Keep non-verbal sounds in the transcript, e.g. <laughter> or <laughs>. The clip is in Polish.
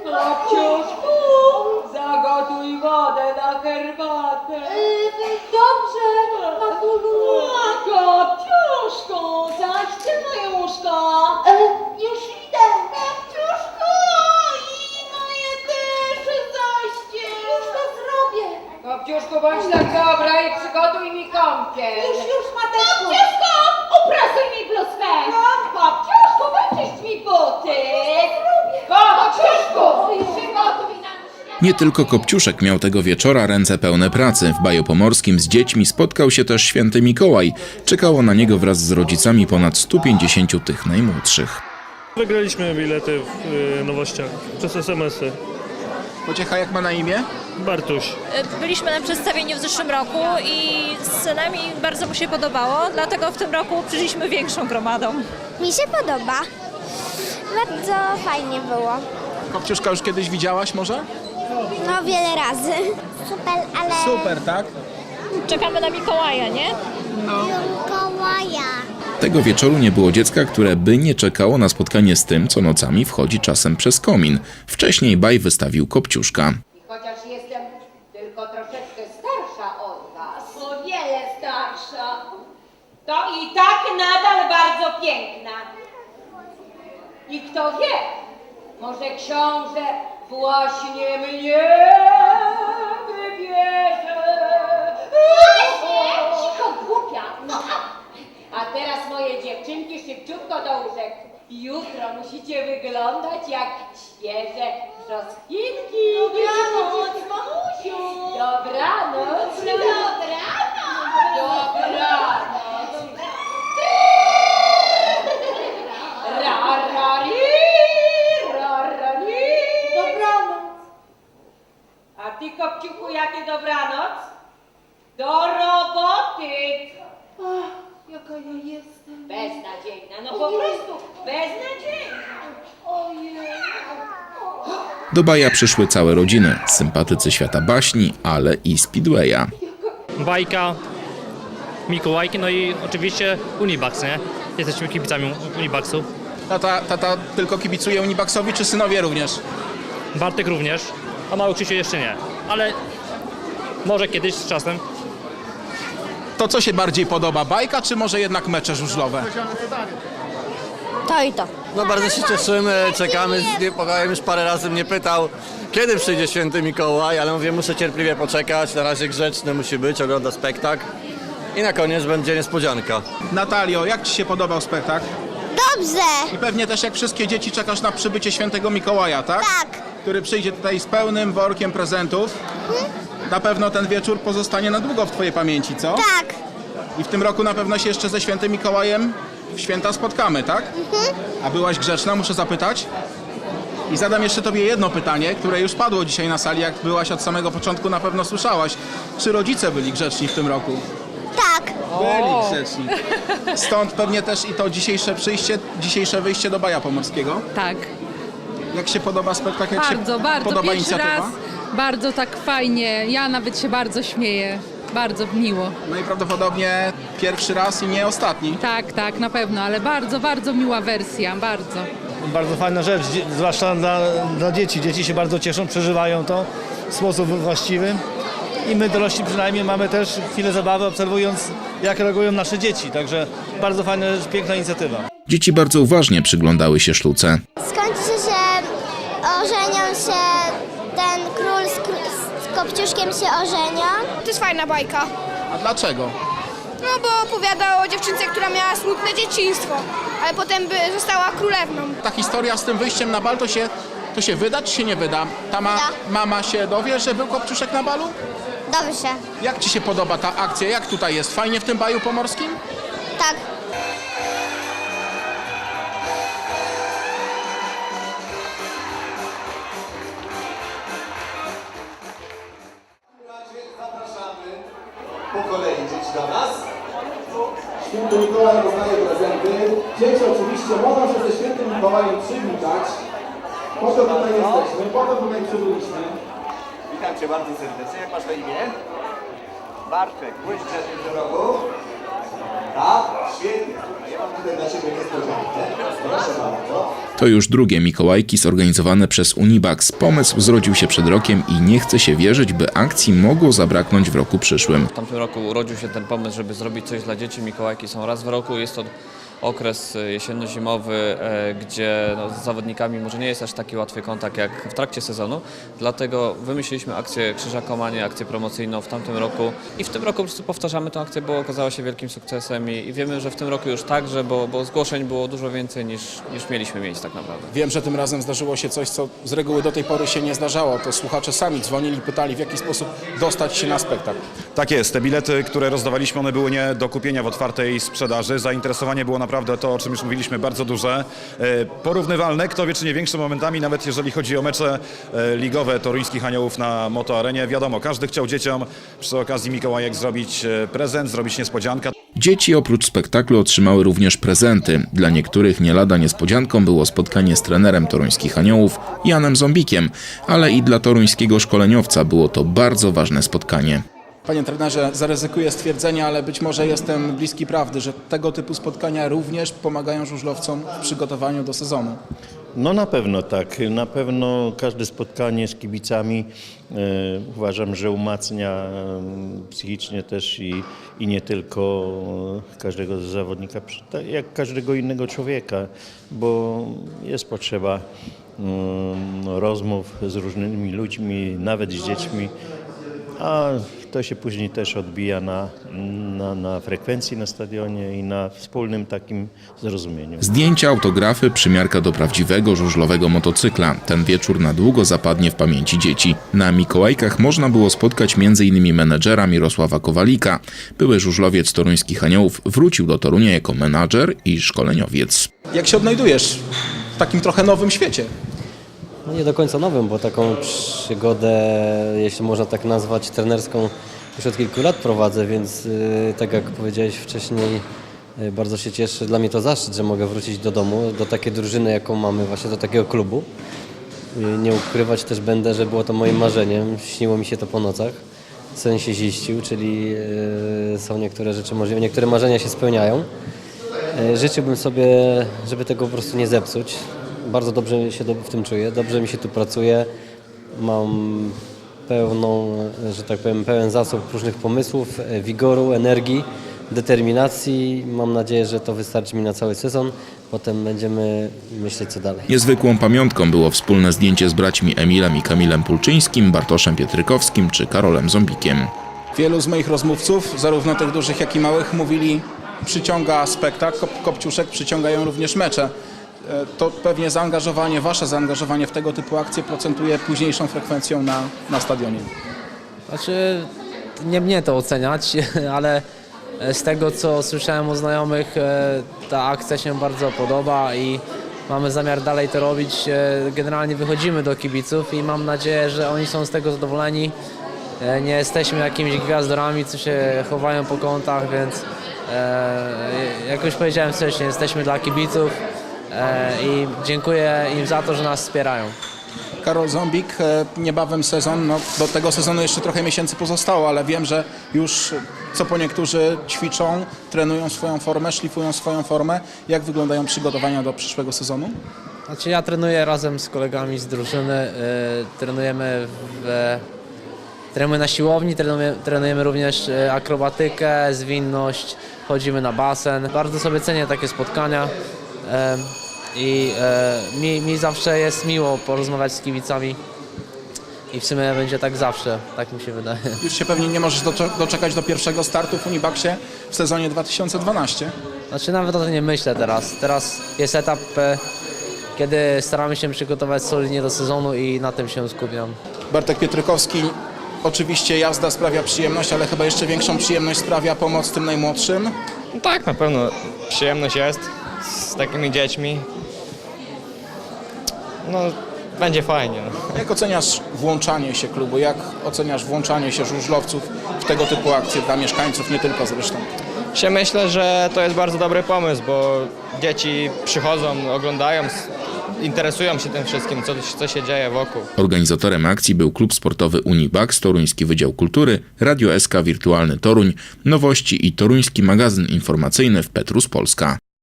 Kopciuszku, zagotuj wodę na herbatę. Dobrze, Matulu. Kopciuszku, zaś ty moje łóżko. E, już idę. Kopciuszku, i moje też zaście. Już to zrobię. Kopciuszku, bądź tak dobra i przygotuj mi kąpiel. Już, już, Mateczku. Kopciuszku, uprasuj mi bluzkę. Kopciuszku, wyczyść mi buty. Nie tylko Kopciuszek miał tego wieczora ręce pełne pracy. W Baju Pomorskim z dziećmi spotkał się też święty Mikołaj. Czekało na niego wraz z rodzicami ponad 150 tych najmłodszych. Wygraliśmy bilety w y, nowościach przez SMS-y. Pociecha jak ma na imię? Bartuś. Byliśmy na przedstawieniu w zeszłym roku i z bardzo mu się podobało, dlatego w tym roku przyszliśmy większą gromadą. Mi się podoba. Bardzo fajnie było. Kopciuszka już kiedyś widziałaś może? No wiele razy. Super, ale... Super, tak? Czekamy na Mikołaja, nie? Mikołaja. Tego wieczoru nie było dziecka, które by nie czekało na spotkanie z tym, co nocami wchodzi czasem przez komin. Wcześniej Baj wystawił Kopciuszka. Chociaż jestem tylko troszeczkę starsza od was. O wiele starsza. To i tak nadal bardzo piękna. I kto wie, może książę właśnie mnie wybierze. Cicho, głupia. No. A teraz moje dziewczynki szybciutko do łóżek. Jutro musicie wyglądać jak świeże brzoskwinki. Beznadziejna, no po prostu beznadziejna. Do Baja przyszły całe rodziny, sympatycy świata baśni, ale i Speedwaya. Bajka, Mikołajki, no i oczywiście Unibax, nie? Jesteśmy kibicami Unibaxu. Tata, tata tylko kibicuje Unibaxowi, czy synowie również? Bartek również, a mały Krzysiu jeszcze nie. Ale może kiedyś z czasem. To co się bardziej podoba, bajka, czy może jednak mecze żużlowe? To i to. No bardzo się cieszymy, czekamy z niepokojem, już parę razy mnie pytał, kiedy przyjdzie święty Mikołaj, ale mówię, muszę cierpliwie poczekać, na razie grzeczny musi być, ogląda spektakl i na koniec będzie niespodzianka. Natalio, jak ci się podobał spektakl? Dobrze. I pewnie też jak wszystkie dzieci czekasz na przybycie świętego Mikołaja, tak? Tak. Który przyjdzie tutaj z pełnym workiem prezentów. Na pewno ten wieczór pozostanie na długo w twojej pamięci, co? Tak. I w tym roku na pewno się jeszcze ze świętym Mikołajem w święta spotkamy, tak? A byłaś grzeczna, muszę zapytać? I zadam jeszcze tobie jedno pytanie, które już padło dzisiaj na sali, jak byłaś od samego początku, na pewno słyszałaś. Czy rodzice byli grzeczni w tym roku? Tak. Byli grzeczni. Stąd pewnie też i to dzisiejsze przyjście, dzisiejsze wyjście do Baja Pomorskiego. Tak, Jak się podoba spektakl? Jak bardzo, się bardzo. podoba Pierwszy inicjatywa? raz, bardzo tak fajnie. Ja nawet się bardzo śmieję. Bardzo miło. No i prawdopodobnie pierwszy raz i nie ostatni. Tak, tak, na pewno, ale bardzo, bardzo miła wersja, bardzo. Bardzo fajna rzecz, dzie- zwłaszcza dla, dla dzieci. Dzieci się bardzo cieszą, przeżywają to w sposób właściwy. I my dorośli przynajmniej mamy też chwilę zabawy obserwując jak reagują nasze dzieci. Także bardzo fajna rzecz, piękna inicjatywa. Dzieci bardzo uważnie przyglądały się sztuce. Skończy się, że ożenią się ten król z, kró- z kopciuszkiem się ożenią. To jest fajna bajka. A dlaczego? No bo opowiada o dziewczynce, która miała smutne dzieciństwo, ale potem by została królewną. Ta historia z tym wyjściem na bal to się, to się wyda, czy się nie wyda? Ta ma, Wyda. mama się dowie, że był Kopciuszek na balu? Dobrze. Jak ci się podoba ta akcja? Jak tutaj jest? Fajnie w tym baju pomorskim? Tak. Święty Mikołaj rozdaje prezenty. Dzieci oczywiście mogą się ze świętym Mikołajem przywitać. Po to tutaj jesteśmy, po to tutaj przybyliśmy. Witam Cię bardzo serdecznie. Jak masz na imię? Bartek. Grzeczny w roku? Tak? Świetnie. Ja mam tutaj dla Ciebie niespodziankę. Proszę bardzo. To już drugie Mikołajki zorganizowane przez Unibax. Pomysł zrodził się przed rokiem i nie chce się wierzyć, by akcji mogło zabraknąć w roku przyszłym. W tamtym roku urodził się ten pomysł, żeby zrobić coś dla dzieci. Mikołajki są raz w roku. Jest to okres e, jesienno-zimowy, e, gdzie no, z zawodnikami może nie jest aż taki łatwy kontakt jak w trakcie sezonu. Dlatego wymyśliliśmy akcję Krzyża Komanie, akcję promocyjną w tamtym roku. I w tym roku po prostu powtarzamy tę akcję, bo okazała się wielkim sukcesem i, i wiemy, że w tym roku już także, bo, bo zgłoszeń było dużo więcej niż, niż mieliśmy miejsc tak naprawdę. Wiem, że tym razem zdarzyło się coś, co z reguły do tej pory się nie zdarzało. To słuchacze sami dzwonili, pytali, w jaki sposób dostać się na spektakl. Tak jest, te bilety, które rozdawaliśmy, one były nie do kupienia w otwartej sprzedaży. Zainteresowanie było naprawdę to, o czym już mówiliśmy, bardzo duże. E, Porównywalne, kto wie czy nie większe momentami, nawet jeżeli chodzi o mecze e, ligowe toruńskich aniołów na motoarenie. Wiadomo, każdy chciał dzieciom przy okazji Mikołajek zrobić e, prezent, zrobić niespodziankę. Dzieci oprócz spektaklu otrzymały również prezenty. Dla niektórych nie lada niespodzianką było spotkanie z trenerem toruńskich aniołów, Janem Zombikiem, ale i dla toruńskiego szkoleniowca było to bardzo ważne spotkanie. Panie trenerze, zaryzykuję stwierdzenie, ale być może jestem bliski prawdy, że tego typu spotkania również pomagają żużlowcom w przygotowaniu do sezonu. No na pewno tak. Na pewno każde spotkanie z kibicami e, uważam, że umacnia e, psychicznie też i, i nie tylko każdego zawodnika, jak każdego innego człowieka, bo jest potrzeba mm, rozmów z różnymi ludźmi, nawet z dziećmi, a to się później też odbija na, na, na frekwencji na stadionie i na wspólnym takim zrozumieniu. Zdjęcia, autografy, przymiarka do prawdziwego żużlowego motocykla. Ten wieczór na długo zapadnie w pamięci dzieci. Na Mikołajkach można było spotkać m.in. menedżera Mirosława Kowalika. Były żużlowiec toruńskich aniołów wrócił do Torunia jako menadżer i szkoleniowiec. Jak się odnajdujesz w takim trochę nowym świecie? No nie do końca nowym, bo taką przygodę, jeśli można tak nazwać, trenerską już od kilku lat prowadzę, więc y, tak jak powiedziałeś wcześniej, y, bardzo się cieszę. Dla mnie to zaszczyt, że mogę wrócić do domu, do takiej drużyny, jaką mamy, właśnie do takiego klubu. Y, Nie ukrywać też będę, że było to moim marzeniem. Śniło mi się to po nocach. Sen się ziścił, czyli są niektóre rzeczy możliwe, niektóre marzenia się spełniają. Życzyłbym sobie, żeby tego po prostu nie zepsuć. Bardzo dobrze się w tym czuję, dobrze mi się tu pracuje. Mam pełną, że tak powiem, pełen zasób różnych pomysłów, e, wigoru, energii, determinacji. Mam nadzieję, że to wystarczy mi na cały sezon. Potem będziemy myśleć, co dalej. Niezwykłą pamiątką było wspólne zdjęcie z braćmi Emilem i Kamilem Pulczyńskim, Bartoszem Pietrykowskim czy Karolem Zombikiem. Wielu z moich rozmówców, zarówno tych dużych, jak i małych, mówili, przyciąga spektakl, Kop- Kopciuszek, przyciągają również mecze. E, To pewnie zaangażowanie, wasze zaangażowanie w tego typu akcje procentuje późniejszą frekwencją na, na stadionie. Znaczy, nie mnie to oceniać, <laughs> ale z tego co słyszałem u znajomych, e, ta akcja się bardzo podoba i mamy zamiar dalej to robić. E, Generalnie wychodzimy do kibiców i mam nadzieję, że oni są z tego zadowoleni. E, Nie jesteśmy jakimiś gwiazdorami, co się chowają po kątach, więc e, jak już powiedziałem wcześniej, jesteśmy dla kibiców e, i dziękuję im za to, że nas wspierają. Karol Zombik, e, niebawem sezon, no, do tego sezonu jeszcze trochę miesięcy pozostało, ale wiem, że już co po niektórzy ćwiczą, trenują swoją formę, szlifują swoją formę. Jak wyglądają przygotowania do przyszłego sezonu? Znaczy ja trenuję razem z kolegami z drużyny, trenujemy w, trenujemy na siłowni, trenujemy, trenujemy również akrobatykę, zwinność, chodzimy na basen. Bardzo sobie cenię takie spotkania i e, mi, mi zawsze jest miło porozmawiać z kibicami i w sumie będzie tak zawsze, tak mi się wydaje. Już się pewnie nie możesz doczekać do pierwszego startu w Unibaxie w sezonie 2012. Znaczy nawet o tym nie myślę teraz. Teraz jest etap, e, kiedy staramy się przygotować solidnie do sezonu i na tym się skupiam. Bartek Pietrykowski, oczywiście jazda sprawia przyjemność, ale chyba jeszcze większą przyjemność sprawia pomoc tym najmłodszym. No tak, na pewno przyjemność jest z takimi dziećmi. No, będzie fajnie. No. Jak oceniasz włączanie się klubu? Jak oceniasz włączanie się żużlowców w tego typu akcje dla mieszkańców, nie tylko zresztą? Się myślę, że to jest bardzo dobry pomysł, bo dzieci przychodzą, oglądają, interesują się tym wszystkim, co, co się dzieje wokół. Organizatorem akcji był klub sportowy Unibax, Toruński Wydział Kultury, Radio SK Wirtualny Toruń, Nowości i Toruński Magazyn Informacyjny w Petrus Polska.